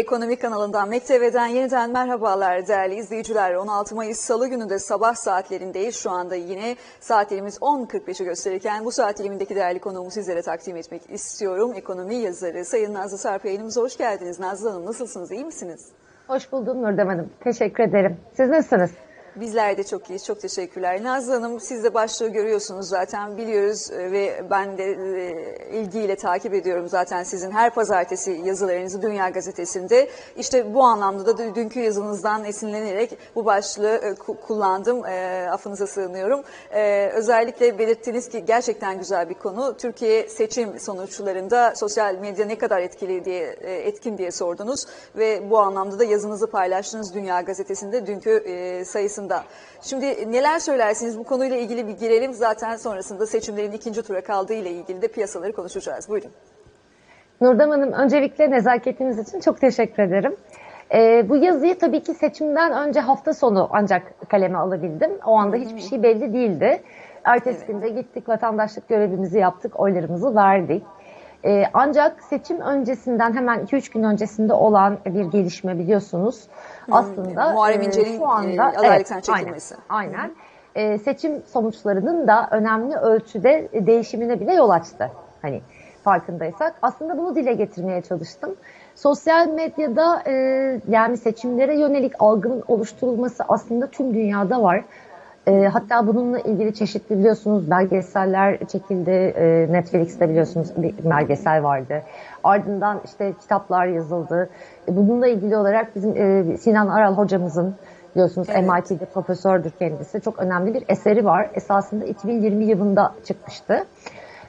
Ekonomi kanalından MekTV'den yeniden merhabalar değerli izleyiciler. 16 Mayıs Salı günü de sabah saatlerindeyiz. Şu anda yine saatlerimiz 10.45'i gösterirken bu saat dilimindeki değerli konuğumu sizlere takdim etmek istiyorum. Ekonomi yazarı Sayın Nazlı Sarp yayınımıza hoş geldiniz. Nazlı Hanım nasılsınız, iyi misiniz? Hoş buldum Nurdem Hanım. Teşekkür ederim. Siz nasılsınız? Bizler de çok iyiyiz. Çok teşekkürler. Nazlı Hanım siz de başlığı görüyorsunuz zaten biliyoruz e, ve ben de e, ilgiyle takip ediyorum zaten sizin her pazartesi yazılarınızı Dünya Gazetesi'nde. İşte bu anlamda da dü- dünkü yazınızdan esinlenerek bu başlığı e, ku- kullandım. Affınıza sığınıyorum. Özellikle belirttiniz ki gerçekten güzel bir konu. Türkiye seçim sonuçlarında sosyal medya ne kadar etkili diye etkin diye sordunuz ve bu anlamda da yazınızı paylaştınız Dünya Gazetesi'nde dünkü e, sayısında. Şimdi neler söylersiniz bu konuyla ilgili bir girelim. Zaten sonrasında seçimlerin ikinci tura kaldığı ile ilgili de piyasaları konuşacağız. Buyurun. Nurdem Hanım öncelikle nezaketiniz için çok teşekkür ederim. Ee, bu yazıyı tabii ki seçimden önce hafta sonu ancak kaleme alabildim. O anda hiçbir şey belli değildi. Ertesi günde gittik vatandaşlık görevimizi yaptık, oylarımızı verdik. Ee, ancak seçim öncesinden hemen 2-3 gün öncesinde olan bir gelişme biliyorsunuz. Aslında Muharrem e, İnce'nin, şu anda e, adaylıktan çekilmesi. Aynen. aynen. Ee, seçim sonuçlarının da önemli ölçüde değişimine bile yol açtı. Hani farkındaysak. Aslında bunu dile getirmeye çalıştım. Sosyal medyada e, yani seçimlere yönelik algının oluşturulması aslında tüm dünyada var. E, hatta bununla ilgili çeşitli biliyorsunuz belgeseller çekildi. E, Netflix'te biliyorsunuz bir belgesel vardı. Ardından işte kitaplar yazıldı. E, bununla ilgili olarak bizim e, Sinan Aral hocamızın biliyorsunuz Evet. MIT'de profesördür kendisi. Çok önemli bir eseri var. Esasında 2020 yılında çıkmıştı.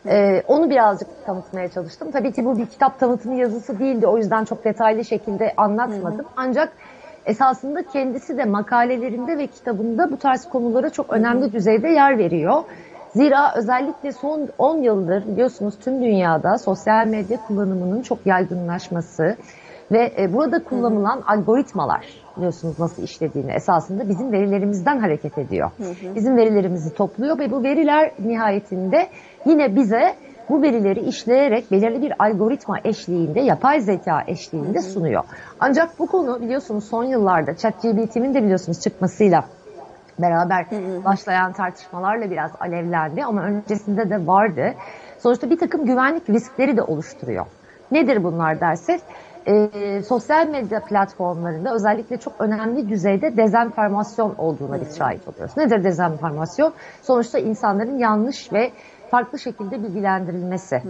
Ee, onu birazcık tanıtmaya çalıştım. Tabii ki bu bir kitap tanıtımı yazısı değildi. O yüzden çok detaylı şekilde anlatmadım. Ancak esasında kendisi de makalelerinde ve kitabında bu tarz konulara çok önemli düzeyde yer veriyor. Zira özellikle son 10 yıldır biliyorsunuz tüm dünyada sosyal medya kullanımının çok yaygınlaşması ve e, burada kullanılan algoritmalar biliyorsunuz nasıl işlediğini esasında bizim verilerimizden hareket ediyor. Bizim verilerimizi topluyor ve bu veriler nihayetinde yine bize bu verileri işleyerek belirli bir algoritma eşliğinde, yapay zeka eşliğinde sunuyor. Ancak bu konu biliyorsunuz son yıllarda ChatGPT'nin de biliyorsunuz çıkmasıyla beraber başlayan tartışmalarla biraz alevlendi ama öncesinde de vardı. Sonuçta bir takım güvenlik riskleri de oluşturuyor. Nedir bunlar dersek? Ee, sosyal medya platformlarında özellikle çok önemli düzeyde dezenformasyon olduğuna biz şahit oluyoruz. Nedir dezenformasyon? Sonuçta insanların yanlış ve farklı şekilde bilgilendirilmesi.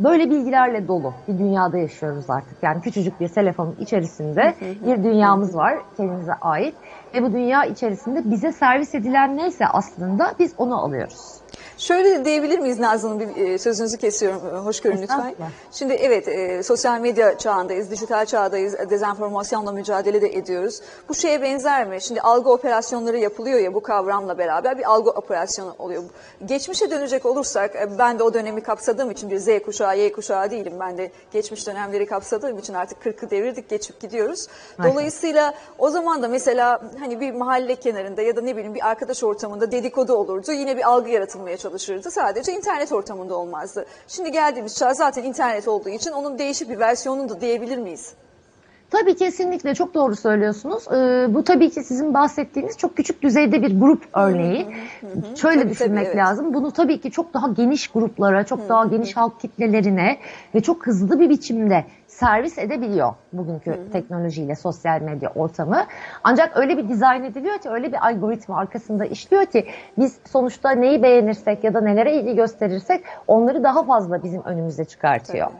Böyle bilgilerle dolu bir dünyada yaşıyoruz artık. Yani küçücük bir telefonun içerisinde bir dünyamız var kendimize ait ve bu dünya içerisinde bize servis edilen neyse aslında biz onu alıyoruz. Şöyle diyebilir miyiz Nazlı Hanım? Bir e, sözünüzü kesiyorum. E, Hoş görün lütfen. Estağfurullah. Şimdi evet e, sosyal medya çağındayız, dijital çağdayız. e, Dezenformasyonla mücadele de ediyoruz. Bu şeye benzer mi? Şimdi algı operasyonları yapılıyor ya bu kavramla beraber bir algı operasyonu oluyor. Geçmişe dönecek olursak e, ben de o dönemi kapsadığım için bir Z kuşağı, Y kuşağı değilim. Ben de geçmiş dönemleri kapsadığım için artık 40'ı devirdik, geçip gidiyoruz. Dolayısıyla o zaman da mesela hani bir mahalle kenarında ya da ne bileyim bir arkadaş ortamında dedikodu olurdu. Yine bir algı yaratılmaya çalışırdı. Sadece internet ortamında olmazdı. Şimdi geldiğimiz çağ zaten internet olduğu için onun değişik bir versiyonu da diyebilir miyiz? Tabii kesinlikle çok doğru söylüyorsunuz. Ee, bu tabii ki sizin bahsettiğiniz çok küçük düzeyde bir grup örneği. Şöyle Tabii, düşünmek tabii, evet. lazım. Bunu tabii ki çok daha geniş gruplara, çok daha geniş halk kitlelerine ve çok hızlı bir biçimde servis edebiliyor bugünkü teknolojiyle sosyal medya ortamı. Ancak öyle bir dizayn ediliyor ki, öyle bir algoritma arkasında işliyor ki biz sonuçta neyi beğenirsek ya da nelere ilgi gösterirsek onları daha fazla bizim önümüze çıkartıyor.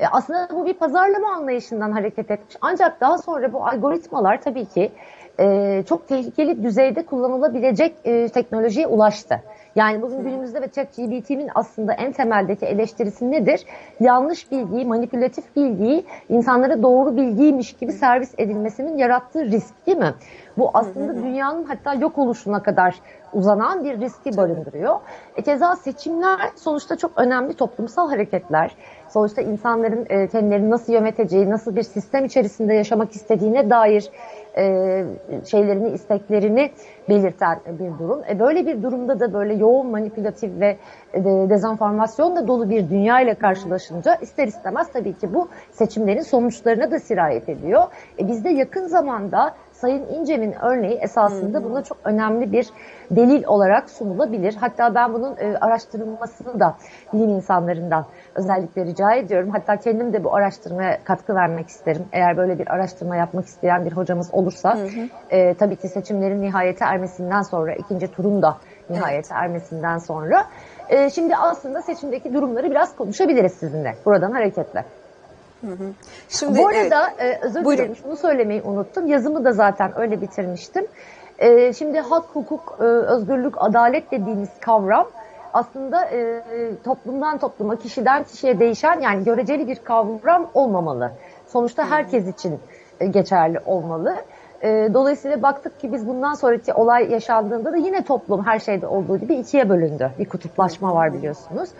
E, aslında bu bir pazarlama anlayışından hareket etmiş. Ancak daha sonra bu algoritmalar tabii ki e, çok tehlikeli düzeyde kullanılabilecek e, teknolojiye ulaştı. Yani bugün günümüzde ve ChatGPT'nin aslında en temeldeki eleştirisi nedir? Yanlış bilgiyi, manipülatif bilgiyi insanlara doğru bilgiymiş gibi servis edilmesinin yarattığı risk değil mi? Bu aslında dünyanın hatta yok oluşuna kadar uzanan bir riski barındırıyor. E, keza seçimler sonuçta çok önemli toplumsal hareketler. Sonuçta insanların e, kendilerini nasıl yöneteceği, nasıl bir sistem içerisinde yaşamak istediğine dair e, şeylerini, isteklerini belirten bir durum. E, böyle bir durumda da böyle yoğun manipülatif ve e, dezenformasyonla dolu bir dünya ile karşılaşınca ister istemez tabii ki bu seçimlerin sonuçlarına da sirayet ediyor. E, bizde yakın zamanda Sayın İnce'nin örneği esasında buna çok önemli bir delil olarak sunulabilir. Hatta ben bunun e, araştırılmasını da bilim insanlarından özellikle rica ediyorum. Hatta kendim de bu araştırmaya katkı vermek isterim. Eğer böyle bir araştırma yapmak isteyen bir hocamız olursa e, tabii ki seçimlerin nihayete ermesinden sonra ikinci turun da nihayete ermesinden sonra e, şimdi aslında seçimdeki durumları biraz konuşabiliriz sizinle buradan hareketle. Şimdi Bu evet. arada e, özür dilerim şunu söylemeyi unuttum. Yazımı da zaten öyle bitirmiştim. E, şimdi hak, hukuk, e, özgürlük, adalet dediğimiz kavram aslında e, toplumdan topluma, kişiden kişiye değişen yani göreceli bir kavram olmamalı. Sonuçta herkes için e, geçerli olmalı. E, dolayısıyla baktık ki biz bundan sonraki olay yaşandığında da yine toplum her şeyde olduğu gibi ikiye bölündü. Bir kutuplaşma var biliyorsunuz.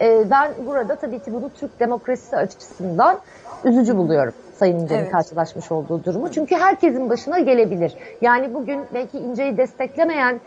E, ben burada tabii ki bunu Türk demokrasisi açısından üzücü buluyorum. Sayın İnce'nin Evet. karşılaşmış olduğu durumu. Çünkü herkesin başına gelebilir. Yani bugün belki İnce'yi desteklemeyen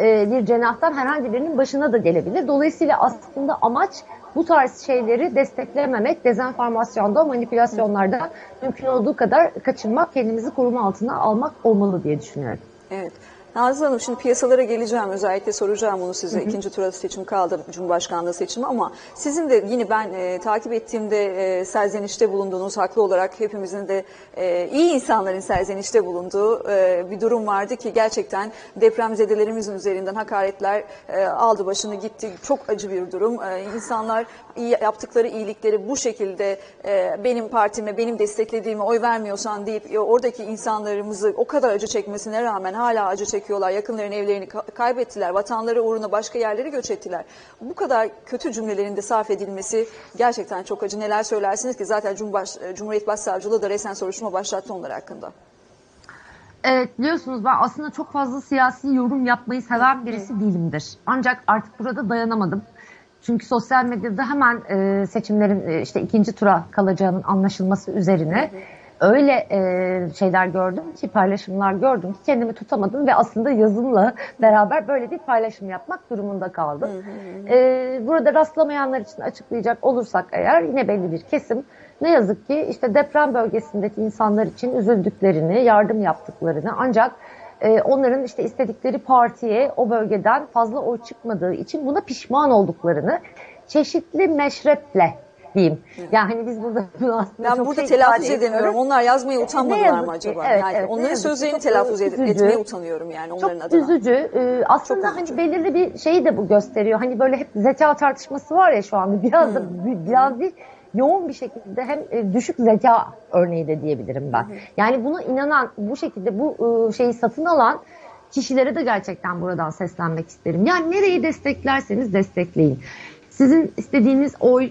e, bir cenahtan herhangi birinin başına da gelebilir. Dolayısıyla aslında amaç bu tarz şeyleri desteklememek, dezenformasyonda, manipülasyonlarda mümkün olduğu kadar kaçınmak, kendimizi koruma altına almak olmalı diye düşünüyorum. Evet. Nazlı Hanım şimdi piyasalara geleceğim. Özellikle soracağım bunu size. İkinci tura seçim kaldı. Cumhurbaşkanlığı seçimi ama sizin de yine ben e, takip ettiğimde e, serzenişte bulunduğunuz haklı olarak hepimizin de e, iyi insanların serzenişte bulunduğu e, bir durum vardı ki gerçekten depremzedelerimizin üzerinden hakaretler e, aldı başını gitti. Çok acı bir durum. E, insanlar yaptıkları iyilikleri bu şekilde e, benim partime, benim desteklediğime oy vermiyorsan deyip e, oradaki insanlarımızı o kadar acı çekmesine rağmen hala acı çekiyorlar. Yakınların evlerini ka- kaybettiler. Vatanları uğruna başka yerlere göç ettiler. Bu kadar kötü cümlelerin de sarf edilmesi gerçekten çok acı. Neler söylersiniz ki zaten Cumhurbaş, e, Cumhuriyet Başsavcılığı da resen soruşturma başlattı onlar hakkında. Evet biliyorsunuz ben aslında çok fazla siyasi yorum yapmayı seven birisi değilimdir. Ancak artık burada dayanamadım. Çünkü sosyal medyada hemen e, seçimlerin e, işte ikinci tura kalacağının anlaşılması üzerine öyle e, şeyler gördüm ki paylaşımlar gördüm ki kendimi tutamadım ve aslında yazımla beraber böyle bir paylaşım yapmak durumunda kaldım. E, burada rastlamayanlar için açıklayacak olursak eğer yine belli bir kesim ne yazık ki işte deprem bölgesindeki insanlar için üzüldüklerini, yardım yaptıklarını ancak e, onların işte istedikleri partiye o bölgeden fazla oy çıkmadığı için buna pişman olduklarını çeşitli meşreple diyeyim. Yani hani biz burada bunu aslında Ben çok burada şey telaffuz ifade edemiyorum. ediyoruz. Onlar yazmaya utanmadılar yazık mı ki, acaba? evet, yani evet, ne onların yazık ki sözlerini çok telaffuz ed- üzücü. etmeye utanıyorum yani onların Çok adına. üzücü. Ee, aslında Çok üzücü. hani belirli bir şeyi de bu gösteriyor. Hani böyle hep zeka tartışması var ya şu anda. Biraz da biraz değil yoğun bir şekilde hem e, düşük zeka örneği de diyebilirim ben. Yani buna inanan, bu şekilde bu e, şeyi satın alan kişilere de gerçekten buradan seslenmek isterim. Yani nereyi desteklerseniz destekleyin. Sizin istediğiniz oy e,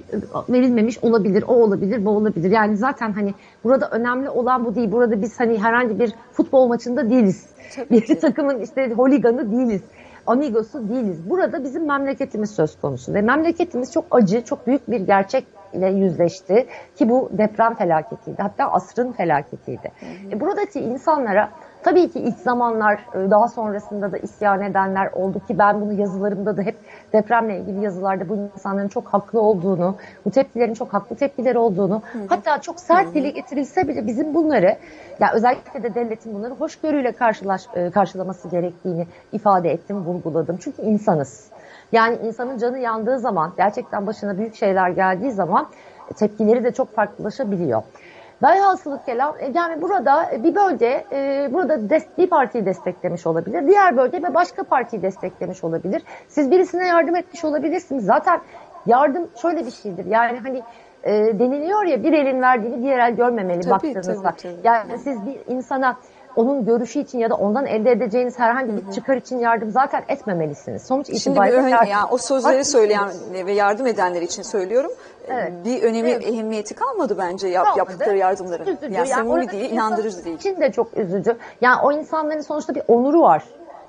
verilmemiş olabilir, o olabilir, bu olabilir. Yani zaten hani burada önemli olan bu değil. Burada biz hani herhangi bir futbol maçında değiliz. Tabii bir ki. takımın işte holiganı değiliz. Amigosu değiliz. Burada bizim memleketimiz söz konusu ve memleketimiz çok acı, çok büyük bir gerçek ile yüzleşti ki bu deprem felaketiydi. Hatta asrın felaketiydi. E, buradaki insanlara tabii ki ilk zamanlar e, daha sonrasında da isyan edenler oldu ki ben bunu yazılarımda da hep depremle ilgili yazılarda bu insanların çok haklı olduğunu, bu tepkilerin çok haklı tepkiler olduğunu, hatta çok sert dile getirilse bile bizim bunları ya özellikle de devletin bunları hoşgörüyle karşılaş, e, karşılaması gerektiğini ifade ettim, vurguladım. Çünkü insanız. Yani insanın canı yandığı zaman, gerçekten başına büyük şeyler geldiği zaman e, tepkileri de çok farklılaşabiliyor. Velhasılı kelam, e, yani burada bir bölge, e, burada des- bir partiyi desteklemiş olabilir, diğer bölge ve başka partiyi desteklemiş olabilir. Siz birisine yardım etmiş olabilirsiniz. Zaten yardım şöyle bir şeydir, yani hani e, deniliyor ya bir elin verdiğini diğer el görmemeli Tabii, baktığınızda. tabii, tabii. Yani siz bir insana onun görüşü için ya da ondan elde edeceğiniz herhangi bir çıkar için yardım zaten etmemelisiniz. Sonuç Şimdi bir itibariyle ön, yani o sözleri söyleyen ve yardım edenler için söylüyorum. Evet. Bir önemi, Evet. ehemmiyeti kalmadı bence yap, Kalmadı. yaptıkları yardımların. Üzücü. Yani samimi değil, inandırıcı değil. için de çok üzücü. Yani o insanların sonuçta bir onuru var.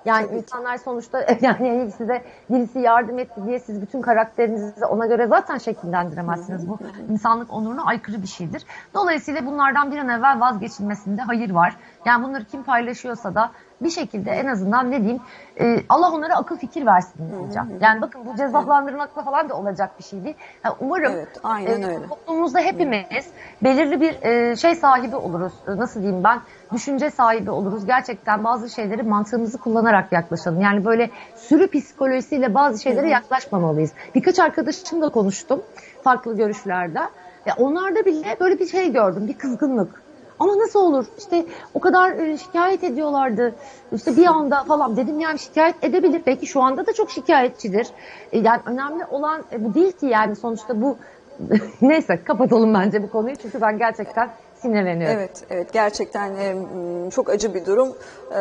Yani ki. insanlar sonuçta yani size birisi yardım etti diye siz bütün karakterinizi ona göre zaten şekillendiremezsiniz. Bu insanlık onuruna aykırı bir şeydir. Dolayısıyla bunlardan bir an evvel vazgeçilmesinde hayır var. Yani bunları kim paylaşıyorsa da bir şekilde en azından ne diyeyim e, Allah onlara akıl fikir versin diyeceğim. Yani bakın bu cezalandırmakla falan da olacak bir şey değil. Yani umarım Evet, aynen e, öyle. toplumumuzda hepimiz belirli bir e, şey sahibi oluruz. E, Nasıl diyeyim ben? Düşünce sahibi oluruz. Gerçekten bazı şeyleri mantığımızı kullanarak yaklaşalım. Yani böyle sürü psikolojisiyle bazı şeylere yaklaşmamalıyız. Birkaç arkadaşımla konuştum farklı görüşlerde. Ya onlarda bile böyle bir şey gördüm. Bir kızgınlık. Ama nasıl olur? İşte o kadar e, şikayet ediyorlardı. İşte bir anda falan dedim yani şikayet edebilir. Belki şu anda da çok şikayetçidir. E, Yani önemli olan e, bu değil ki yani sonuçta bu neyse kapatalım bence bu konuyu çünkü ben gerçekten sinirleniyorum. Evet, evet gerçekten e, çok acı bir durum. E,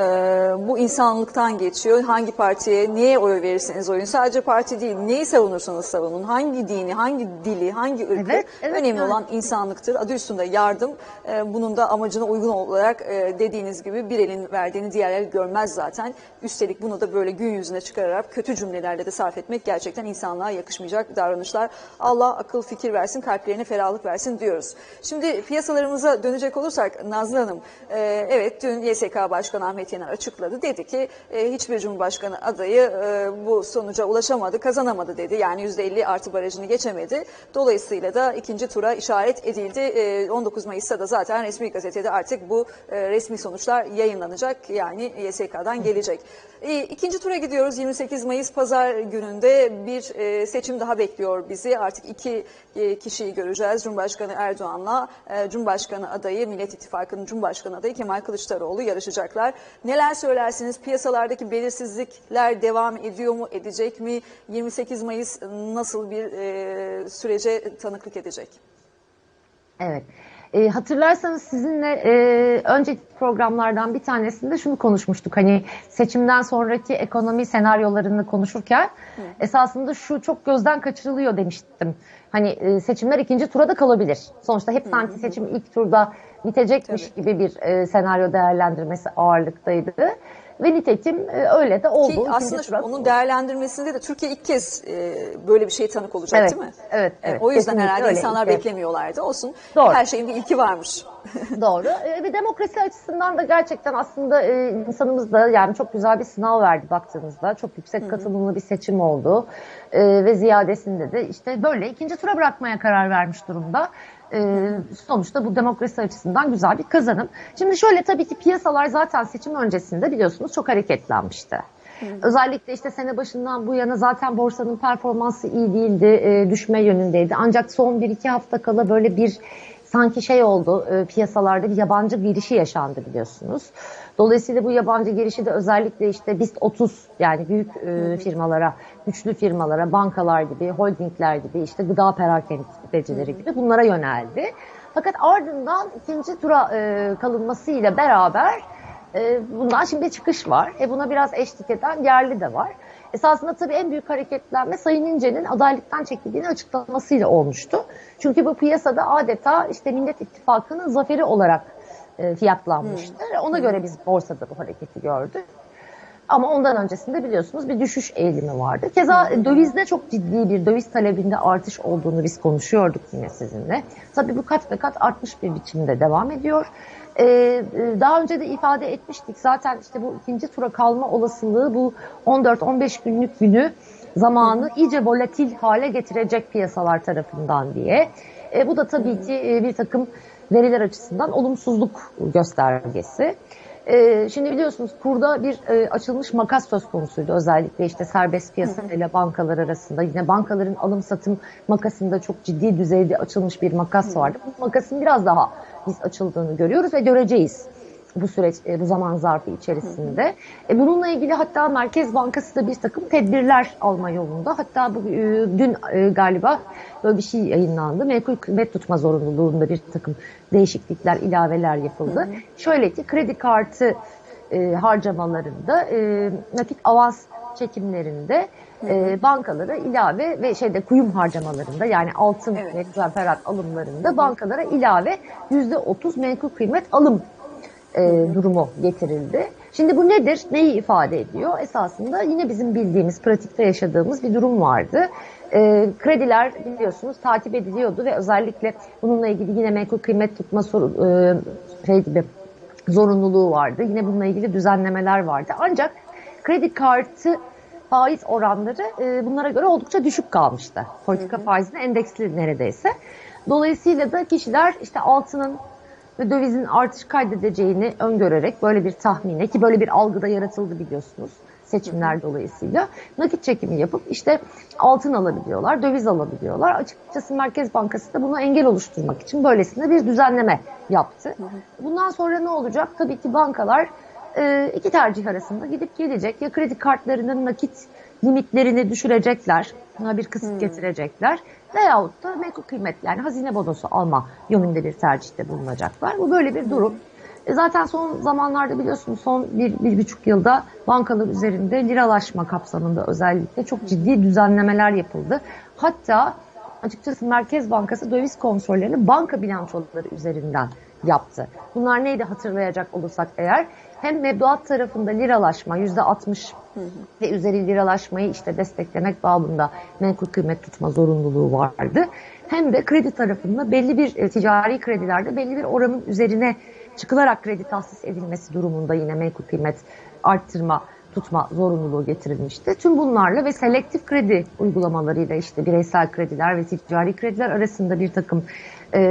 bu insanlıktan geçiyor. Hangi partiye, niye oy verirseniz oyun. Sadece parti değil, neyi savunursanız savunun. Hangi dini, hangi dili, hangi ırkı. Evet, evet, Önemli yani. olan insanlıktır. Adı üstünde yardım. E, bunun da amacına uygun olarak dediğiniz gibi bir elin verdiğini diğerleri görmez zaten. Üstelik bunu da böyle gün yüzüne çıkararak kötü cümlelerle de sarf etmek gerçekten insanlığa yakışmayacak davranışlar. Allah akıl fikir versin, kalplerine ferahlık versin diyoruz. Şimdi piyasalarımıza dönecek olursak Nazlı Hanım, e, evet dün YSK Başkanı Ahmet Yener açıkladı. Dedi ki e, hiçbir Cumhurbaşkanı adayı e, bu sonuca ulaşamadı, kazanamadı dedi. Yani %50 artı barajını geçemedi. Dolayısıyla da ikinci tura işaret edildi. E, 19 Mayıs'ta da zaten resmi gazetede artık bu e, resmi sonuçlar yayınlanacak. Yani YSK'dan gelecek. E, ikinci tura gidiyoruz. 28 Mayıs Pazar gününde bir e, seçim daha bekliyor bizi. Artık iki e, kişiyi göreceğiz. Cumhurbaşkanı Erdoğan'la e, Cumhurbaşkanı adayı, Millet İttifakı'nın Cumhurbaşkanı adayı Kemal Kılıçdaroğlu yarışacaklar. Neler söylersiniz? Piyasalardaki belirsizlikler devam ediyor mu, edecek mi? 28 Mayıs nasıl bir sürece tanıklık edecek? Evet. E, hatırlarsanız sizinle e, önceki programlardan bir tanesinde şunu konuşmuştuk. Hani seçimden sonraki ekonomi senaryolarını konuşurken esasında şu çok gözden kaçırılıyor demiştim. Hani e, seçimler ikinci tura da kalabilir. Sonuçta hep sanki seçim ilk turda bitecekmiş gibi bir e, senaryo değerlendirmesi ağırlıktaydı. Ve nitekim e, öyle de oldu. Ki İkinci aslında tura- onun değerlendirmesinde de Türkiye ilk kez e, böyle bir şey tanık olacak Evet, değil mi? evet, evet, o yüzden herhalde öyle, insanlar kez. beklemiyorlardı. Olsun. Doğru. Her şeyin bir ilki varmış. Doğru. Ve demokrasi açısından da gerçekten aslında e, insanımız da yani çok güzel bir sınav verdi baktığınızda. Çok yüksek katılımlı bir seçim oldu. Ve ziyadesinde de işte böyle ikinci tura bırakmaya karar vermiş durumda. Ee, sonuçta bu demokrasi açısından güzel bir kazanım. Şimdi şöyle tabii ki piyasalar zaten seçim öncesinde biliyorsunuz çok hareketlenmişti. Özellikle işte sene başından bu yana zaten borsanın performansı iyi değildi, e, düşme yönündeydi. Ancak son 1-2 hafta kala böyle bir sanki şey oldu, e, piyasalarda bir yabancı girişi yaşandı biliyorsunuz. Dolayısıyla bu yabancı girişi de özellikle işte BIST 30 yani büyük e, firmalara, güçlü firmalara, bankalar gibi, holdingler gibi, işte gıda perakendecileri gibi bunlara yöneldi. Fakat ardından ikinci tura e, kalınmasıyla beraber e, bundan şimdi çıkış var. E, buna biraz eşlik eden yerli de var. Esasında tabii en büyük hareketlenme Sayın İnce'nin adaylıktan çekildiğini açıklamasıyla olmuştu. Çünkü bu piyasada adeta işte Millet İttifakı'nın zaferi olarak e, fiyatlanmıştı. Ona göre biz borsada bu hareketi gördük. Ama ondan öncesinde biliyorsunuz bir düşüş eğilimi vardı. Keza dövizde çok ciddi bir döviz talebinde artış olduğunu biz konuşuyorduk yine sizinle. Tabii bu kat ve kat artmış bir biçimde devam ediyor. Ee, daha önce de ifade etmiştik zaten işte bu ikinci tura kalma olasılığı bu 14-15 günlük günü zamanı iyice volatil hale getirecek piyasalar tarafından diye. E, bu da tabii ki e, bir takım veriler açısından olumsuzluk göstergesi. Ee, şimdi biliyorsunuz kurda bir e, açılmış makas söz konusuydu özellikle işte serbest piyasa ile bankalar arasında yine bankaların alım satım makasında çok ciddi düzeyde açılmış bir makas vardı. Bu makasın biraz daha biz açıldığını görüyoruz ve göreceğiz. Bu süreç, e, bu zaman zarfı içerisinde. E, bununla ilgili hatta Merkez Bankası da bir takım tedbirler alma yolunda. Hatta bu e, dün e, galiba böyle bir şey yayınlandı. Menkul kıymet tutma zorunluluğunda bir takım değişiklikler, ilaveler yapıldı. Şöyle ki kredi kartı e, harcamalarında, e, nakit avans çekimlerinde e, bankalara ilave ve şeyde kuyum harcamalarında yani altın Evet. ve mücevherat alımlarında bankalara ilave yüzde otuz menkul kıymet alım e, durumu getirildi. Şimdi bu nedir? Neyi ifade ediyor? Esasında yine bizim bildiğimiz, pratikte yaşadığımız bir durum vardı. E, krediler biliyorsunuz takip ediliyordu ve özellikle bununla ilgili yine menkul kıymet tutma soru, e, şey gibi zorunluluğu vardı. Yine bununla ilgili düzenlemeler vardı. Ancak kredi kartı faiz oranları e, bunlara göre oldukça düşük kalmıştı. Politika faizine endeksli neredeyse. Dolayısıyla da kişiler işte altının ve dövizin artış kaydedeceğini öngörerek böyle bir tahmine ki böyle bir algıda yaratıldı biliyorsunuz seçimler dolayısıyla nakit çekimi yapıp işte altın alabiliyorlar, döviz alabiliyorlar. Açıkçası Merkez Bankası da buna engel oluşturmak için böylesine bir düzenleme yaptı. Bundan sonra ne olacak? Tabii ki bankalar e, iki tercih arasında gidip gelecek. Ya kredi kartlarının nakit limitlerini düşürecekler, buna bir kısıt getirecekler veyahut da menkul kıymet yani hazine bonosu alma yönünde bir tercihte bulunacaklar. Bu böyle bir durum. E, Zaten son zamanlarda biliyorsunuz son bir, bir buçuk yılda bankalar üzerinde liralaşma kapsamında özellikle çok ciddi düzenlemeler yapıldı. Hatta açıkçası Merkez Bankası döviz kontrollerini banka bilançoları üzerinden yaptı. Bunlar neydi hatırlayacak olursak eğer hem mebduat tarafında liralaşma yüzde 60 ve üzeri liralaşmayı işte desteklemek babında menkul kıymet tutma zorunluluğu vardı. Hem de kredi tarafında belli bir e, ticari kredilerde belli bir oranın üzerine çıkılarak kredi tahsis edilmesi durumunda yine menkul kıymet arttırma tutma zorunluluğu getirilmişti. Tüm bunlarla ve selektif kredi uygulamalarıyla işte bireysel krediler ve ticari krediler arasında bir takım e,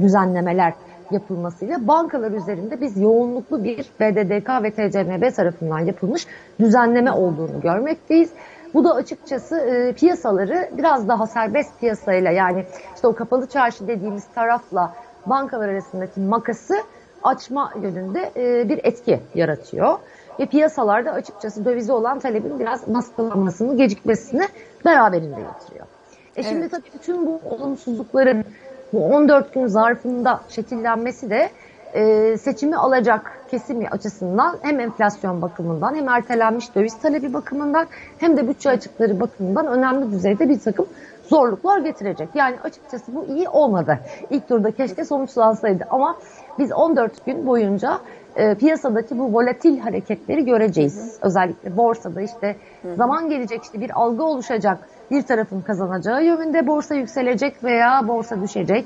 düzenlemeler yapılmasıyla bankalar üzerinde biz yoğunluklu bir BDDK ve TCMB tarafından yapılmış düzenleme olduğunu görmekteyiz. Bu da açıkçası e, piyasaları biraz daha serbest piyasayla yani işte o kapalı çarşı dediğimiz tarafla bankalar arasındaki makası açma yönünde e, bir etki yaratıyor. Ve piyasalarda açıkçası dövize olan talebin biraz baskılanmasını, gecikmesini beraberinde getiriyor. E şimdi Evet. tabii tüm bu olumsuzlukların bu 14 gün zarfında şekillenmesi de e, seçimi alacak kesimi açısından hem enflasyon bakımından hem ertelenmiş döviz talebi bakımından hem de bütçe açıkları bakımından önemli düzeyde bir takım zorluklar getirecek. Yani açıkçası bu iyi olmadı. İlk turda keşke sonuçlansaydı ama biz 14 gün boyunca e, piyasadaki bu volatil hareketleri göreceğiz. Özellikle borsada işte zaman gelecek işte bir algı oluşacak. Bir tarafın kazanacağı yönünde borsa yükselecek veya borsa düşecek.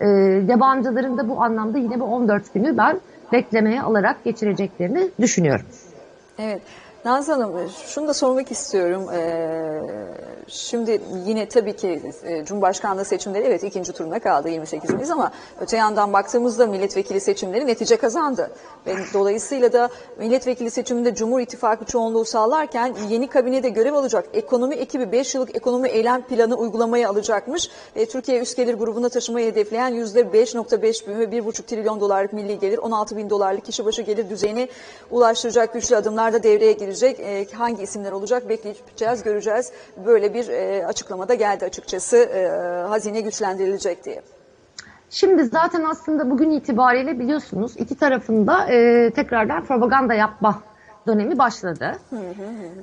E, yabancıların da bu anlamda yine bu 14 günü ben beklemeye alarak geçireceklerini düşünüyorum. Evet. Nazlı Hanım şunu da sormak istiyorum. Ee, şimdi yine tabii ki e, Cumhurbaşkanlığı seçimleri evet ikinci turuna kaldı 28 Mayıs ama öte yandan baktığımızda milletvekili seçimleri netice kazandı. Ve dolayısıyla da milletvekili seçiminde Cumhur İttifakı çoğunluğu sağlarken yeni kabinede görev alacak ekonomi ekibi 5 yıllık ekonomi eylem planı uygulamaya alacakmış. Ve Türkiye üst gelir grubuna taşımayı hedefleyen %5.5 büyüme 1,5 trilyon dolarlık milli gelir 16 bin dolarlık kişi başı gelir düzeyine ulaştıracak güçlü adımlar da devreye girecek. E, hangi isimler olacak bekleyeceğiz, göreceğiz. Böyle bir e, açıklamada geldi açıkçası e, hazine güçlendirilecek diye. Şimdi zaten aslında bugün itibariyle biliyorsunuz iki tarafında e, tekrardan propaganda yapma dönemi başladı.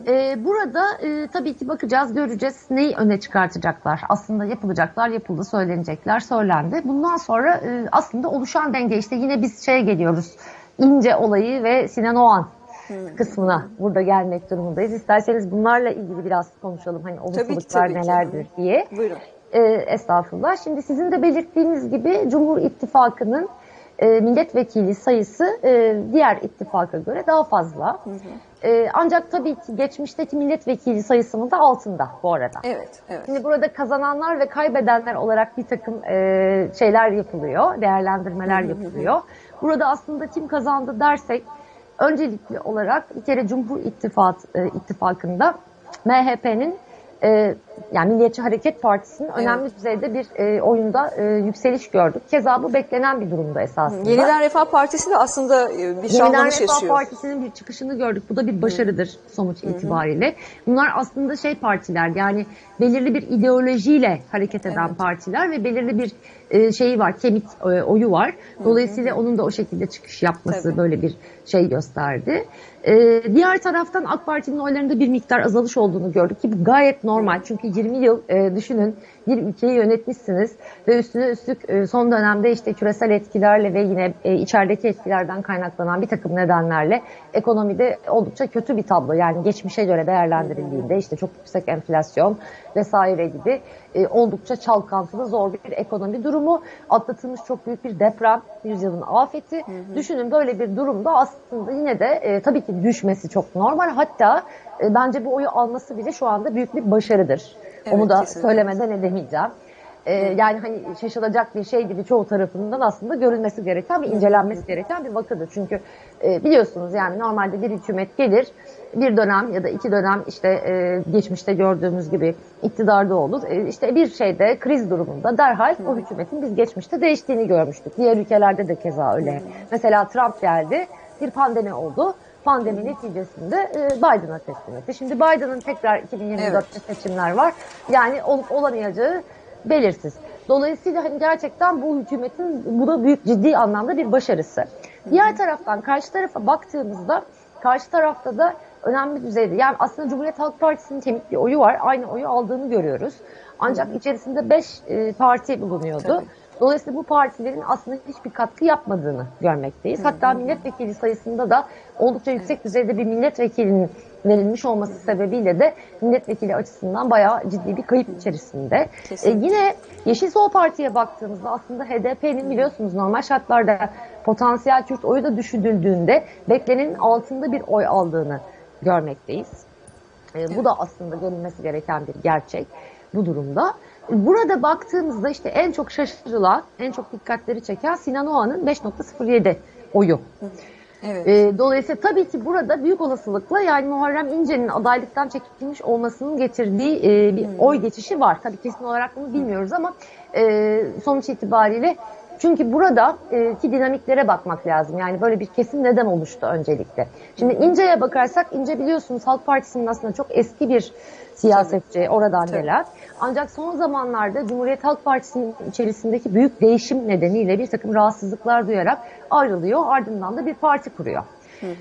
E, burada e, tabii ki bakacağız, göreceğiz neyi öne çıkartacaklar. Aslında yapılacaklar, yapıldı, söylenecekler, söylendi. Bundan sonra e, aslında oluşan denge işte yine biz şeye geliyoruz. İnce olayı ve Sinan Oğan kısmına burada gelmek durumundayız. İsterseniz bunlarla ilgili biraz konuşalım. Hani olasılıklar ki. nelerdir diye. Buyurun. E, estağfurullah. Şimdi sizin de belirttiğiniz gibi Cumhur İttifakı'nın e, milletvekili sayısı e, diğer ittifaka göre daha fazla. E, ancak tabii ki geçmişteki milletvekili sayısının da altında bu arada. Evet, evet. Şimdi burada kazananlar ve kaybedenler olarak bir takım e, şeyler yapılıyor, değerlendirmeler yapılıyor. Burada aslında kim kazandı dersek öncelikli olarak bir kere Cumhur İttifak, e, İttifakı'nda MHP'nin e, yani Milliyetçi Hareket Partisi'nin önemli düzeyde bir e, oyunda e, yükseliş gördük. Keza bu beklenen bir durumda esasında. Yeniden Refah Partisi de aslında e, bir Yeniden şahlanış Refah yaşıyor. Partisi'nin bir çıkışını gördük. Bu da bir başarıdır sonuç itibariyle. Bunlar aslında şey partiler yani belirli bir ideolojiyle hareket eden partiler ve belirli bir e, şeyi var, kemik e, oyu var. Dolayısıyla onun da o şekilde çıkış yapması Tabii. böyle bir şey gösterdi. E, diğer taraftan AK Parti'nin oylarında bir miktar azalış olduğunu gördük ki bu gayet normal. Çünkü 20 yıl e, düşünün bir ülkeyi yönetmişsiniz ve üstüne üstlük e, son dönemde işte küresel etkilerle ve yine e, içerideki etkilerden kaynaklanan bir takım nedenlerle ekonomide oldukça kötü bir tablo. Yani geçmişe göre değerlendirildiğinde işte çok yüksek enflasyon vesaire gibi e, oldukça çalkantılı zor bir ekonomi durumu. Atlatılmış çok büyük bir deprem, yüzyılın afeti. Düşünün böyle bir durumda aslında yine de e, tabii ki düşmesi çok normal. Hatta e, bence bu oyu alması bile şu anda büyük bir başarıdır. Onu Evet, da kesinlikle. söylemeden edemeyeceğim. Ee, yani hani şaşılacak bir şey gibi çoğu tarafından aslında görülmesi gereken ve incelenmesi gereken bir vakadır. Çünkü e, biliyorsunuz yani normalde bir hükümet gelir bir dönem ya da iki dönem işte e, geçmişte gördüğümüz gibi iktidarda olur. E, işte bir şeyde kriz durumunda derhal o hükümetin biz geçmişte değiştiğini görmüştük. Diğer ülkelerde de keza öyle. Mesela Trump geldi bir pandemi oldu. Pandemi neticesinde e, Biden'a teslim etti. Şimdi Biden'ın tekrar 2024'te seçimler var. Yani olup olamayacağı belirsiz. Dolayısıyla hani gerçekten bu hükümetin bu da büyük ciddi anlamda bir başarısı. Diğer taraftan karşı tarafa baktığımızda karşı tarafta da önemli düzeyde yani aslında Cumhuriyet Halk Partisi'nin kemik bir oyu var. Aynı oyu aldığını görüyoruz. Ancak içerisinde 5 parti bulunuyordu. Tabii. Dolayısıyla bu partilerin aslında hiçbir katkı yapmadığını görmekteyiz. Hatta milletvekili sayısında da oldukça yüksek düzeyde bir milletvekilinin verilmiş olması sebebiyle de milletvekili açısından bayağı ciddi bir kayıp içerisinde. E, yine Yeşil Sol Parti'ye baktığımızda aslında HDP'nin biliyorsunuz normal şartlarda potansiyel Kürt oyu da düşürüldüğünde beklenenin altında bir oy aldığını görmekteyiz. E, Bu da aslında görülmesi gereken bir gerçek bu durumda. Burada baktığımızda işte en çok şaşırılan, en çok dikkatleri çeken Sinan Oğan'ın 5.07 oyu. Evet. E, dolayısıyla tabii ki burada büyük olasılıkla yani Muharrem İnce'nin adaylıktan çekilmiş olmasının getirdiği e, bir oy geçişi var. Tabii kesin olarak bunu bilmiyoruz ama e, sonuç itibariyle çünkü burada e, ki dinamiklere bakmak lazım. Yani böyle bir kesim neden oluştu öncelikle. Şimdi İnce'ye bakarsak İnce biliyorsunuz Halk Partisi'nin aslında çok eski bir siyasetçi oradan Tabii. gelen. Ancak son zamanlarda Cumhuriyet Halk Partisi'nin içerisindeki büyük değişim nedeniyle bir takım rahatsızlıklar duyarak ayrılıyor. Ardından da bir parti kuruyor.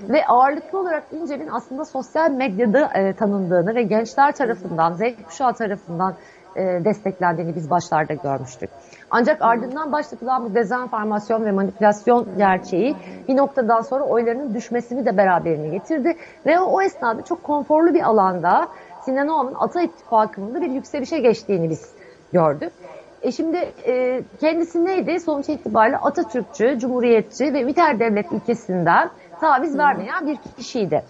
Ve ağırlıklı olarak İnce'nin aslında sosyal medyada e, tanındığını ve gençler tarafından, Z kuşağı tarafından e, desteklendiğini biz başlarda görmüştük. Ancak ardından başlatılan bu dezenformasyon ve manipülasyon gerçeği bir noktadan sonra oylarının düşmesini de beraberine getirdi. Ve o, o esnada çok konforlu bir alanda Sinan Oğan'ın Ata İttifakı'nın da bir yükselişe geçtiğini biz gördük. E şimdi e, kendisi neydi? Sonuç itibariyle Atatürkçü, Cumhuriyetçi ve üniter devlet ilkesinden taviz vermeyen bir kişiydi.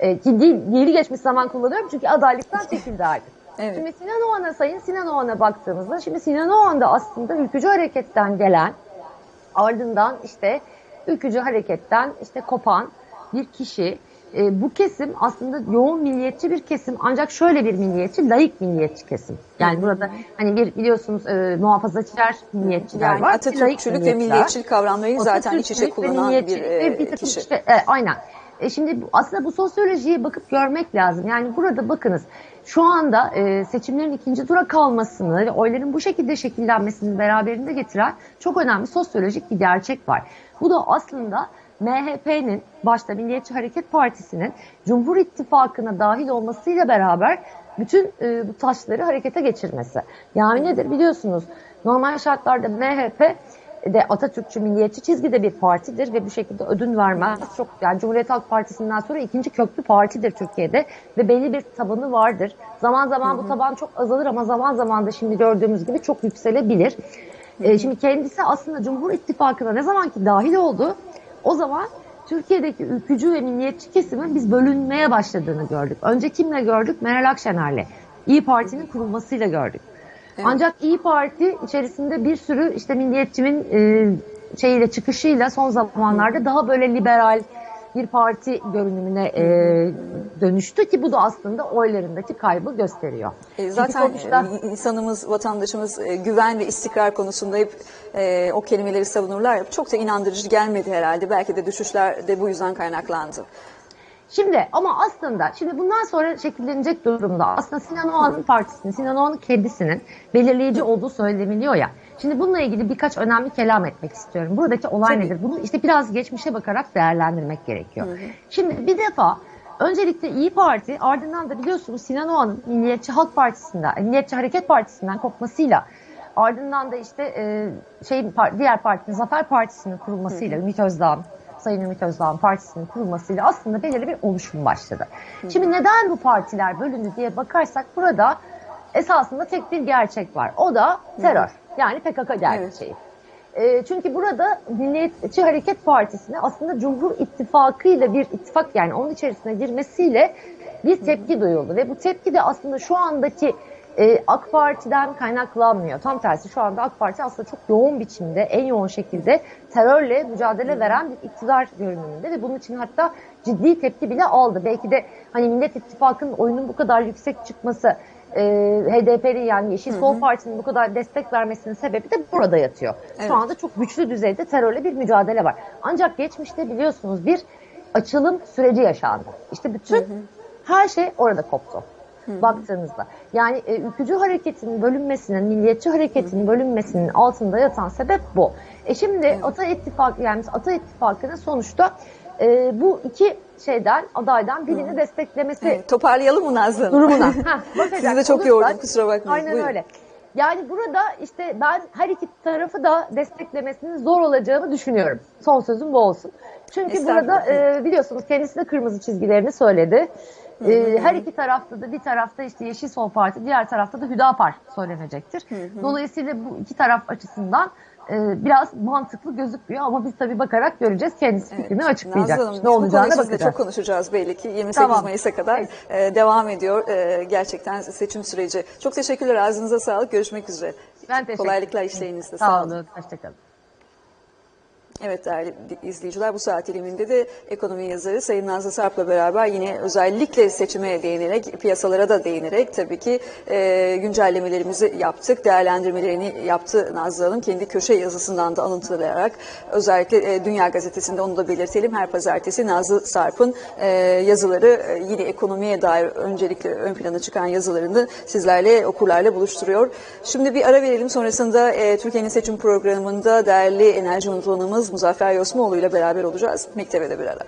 E, ki dil, dili geçmiş zaman kullanıyorum çünkü adaylıktan çekildi artık. Evet. Şimdi Sinan Oğan'a sayın Sinan Oğan'a baktığımızda şimdi Sinan Oğan da aslında ülkücü hareketten gelen ardından işte ülkücü hareketten işte kopan bir kişi. E, bu kesim aslında yoğun milliyetçi bir kesim ancak şöyle bir milliyetçi, layık milliyetçi kesim. Yani burada hani bir biliyorsunuz e, muhafazakar milliyetçiler Yani var. Atatürkçülük ve milliyetçilik kavramlarını zaten iç içe kullanan bir e, bir kişi. işte, e, aynen. E şimdi aslında bu sosyolojiye bakıp görmek lazım. Yani burada bakınız şu anda e, seçimlerin ikinci tura kalmasını ve oyların bu şekilde şekillenmesini beraberinde getiren çok önemli sosyolojik bir gerçek var. Bu da aslında MHP'nin başta Milliyetçi Hareket Partisi'nin Cumhur İttifakı'na dahil olmasıyla beraber bütün e, bu taşları harekete geçirmesi. Yani nedir biliyorsunuz normal şartlarda MHP de Atatürkçü milliyetçi çizgide bir partidir ve bu şekilde ödün vermez. Çok yani Cumhuriyet Halk Partisi'nden sonra ikinci köklü partidir Türkiye'de ve belli bir tabanı vardır. Zaman zaman bu taban çok azalır ama zaman zaman da şimdi gördüğümüz gibi çok yükselebilir. Ee, şimdi kendisi aslında Cumhur İttifakı'na ne zaman ki dahil oldu o zaman Türkiye'deki ülkücü ve milliyetçi kesimin biz bölünmeye başladığını gördük. Önce kimle gördük? Meral Akşener'le. İyi Parti'nin kurulmasıyla gördük. Ancak İyi Parti içerisinde bir sürü işte milliyetçinin e, şeyiyle çıkışıyla son zamanlarda daha böyle liberal bir parti görünümüne e, dönüştü ki bu da aslında oylarındaki kaybı gösteriyor. E, Zaten sonuçta- e, insanımız, vatandaşımız e, güven ve istikrar konusunda hep e, o kelimeleri savunurlar. Çok da inandırıcı gelmedi herhalde. Belki de düşüşler de bu yüzden kaynaklandı. Şimdi ama aslında şimdi bundan sonra şekillenecek durumda aslında Sinan Oğan'ın partisinin, Sinan Oğan'ın kendisinin belirleyici olduğu söyleniliyor ya. Şimdi bununla ilgili birkaç önemli kelam etmek istiyorum. Buradaki olay Tabii. nedir? Bunu işte biraz geçmişe bakarak değerlendirmek gerekiyor. Şimdi bir defa öncelikle İyi Parti ardından da biliyorsunuz Sinan Oğan'ın Milliyetçi Halk Partisi'nden, Milliyetçi Hareket Partisi'nden kopmasıyla ardından da işte e, şey diğer partinin Zafer Partisi'nin kurulmasıyla Ümit Özdağ'ın Sayın Ümit Özdağ'ın partisinin kurulmasıyla aslında belirli bir oluşum başladı. Şimdi neden bu partiler bölündü diye bakarsak burada esasında tek bir gerçek var. O da terör. Yani PKK gerçeği. E, çünkü burada Milliyetçi Hareket Partisi'ne aslında Cumhur İttifakı ile bir ittifak yani onun içerisine girmesiyle bir tepki duyuldu. Ve bu tepki de aslında şu andaki e, AK Parti'den kaynaklanmıyor. Tam tersi şu anda AK Parti aslında çok yoğun biçimde, en yoğun şekilde terörle mücadele veren bir iktidar görünümünde ve bunun için hatta ciddi tepki bile aldı. Belki de hani Millet İttifakı'nın oyunun bu kadar yüksek çıkması, e, HDP'li yani Yeşil Sol Parti'nin bu kadar destek vermesinin sebebi de burada yatıyor. Evet. Şu anda çok güçlü düzeyde terörle bir mücadele var. Ancak geçmişte biliyorsunuz bir açılım süreci yaşandı. İşte bütün her şey orada koptu. Baktığınızda. Yani e, ülkücü hareketin bölünmesinin, milliyetçi hareketin bölünmesinin altında yatan sebep bu. E şimdi Ata İttifakı yani Ata İttifakı'nın sonuçta e, bu iki şeyden adaydan birini desteklemesi Evet, toparlayalım mı Nazlı durumuna. Sizi de çok yordum, kusura bakmayın. Aynen Buyurun. öyle. Yani burada işte ben her iki tarafı da desteklemesinin zor olacağını düşünüyorum. Son sözüm bu olsun. Çünkü burada e, biliyorsunuz kendisi de kırmızı çizgilerini söyledi. E, her iki tarafta da bir tarafta işte Yeşil Sol Parti, diğer tarafta da Hüdapar söylenecektir. Dolayısıyla bu iki taraf açısından e, biraz mantıklı gözükmüyor ama biz tabii bakarak göreceğiz. Kendisi fikrini açıklayacak. Hanım, ne olacağına bakacağız. çok konuşacağız belli ki. 28 Tamam. Mayıs'a kadar Peki. e, devam ediyor e, gerçekten seçim süreci. Çok teşekkürler. Ağzınıza sağlık. Görüşmek üzere. Ben teşekkür Kolaylıklar işlerinizde. Sağ olun. Hoşçakalın. Evet değerli izleyiciler bu saat diliminde de ekonomi yazarı Sayın Nazlı Sarp'la beraber yine özellikle seçime değinerek, piyasalara da değinerek tabii ki e, güncellemelerimizi yaptık, değerlendirmelerini yaptı Nazlı Hanım. Kendi köşe yazısından da alıntılayarak özellikle e, Dünya Gazetesi'nde onu da belirtelim. Her pazartesi Nazlı Sarp'ın e, yazıları e, yine ekonomiye dair öncelikle ön plana çıkan yazılarını sizlerle okurlarla buluşturuyor. Şimdi bir ara verelim sonrasında e, Türkiye'nin seçim programında değerli enerji uzmanımız Muzaffer Yosmoğlu ile beraber olacağız. Mektebe de ara.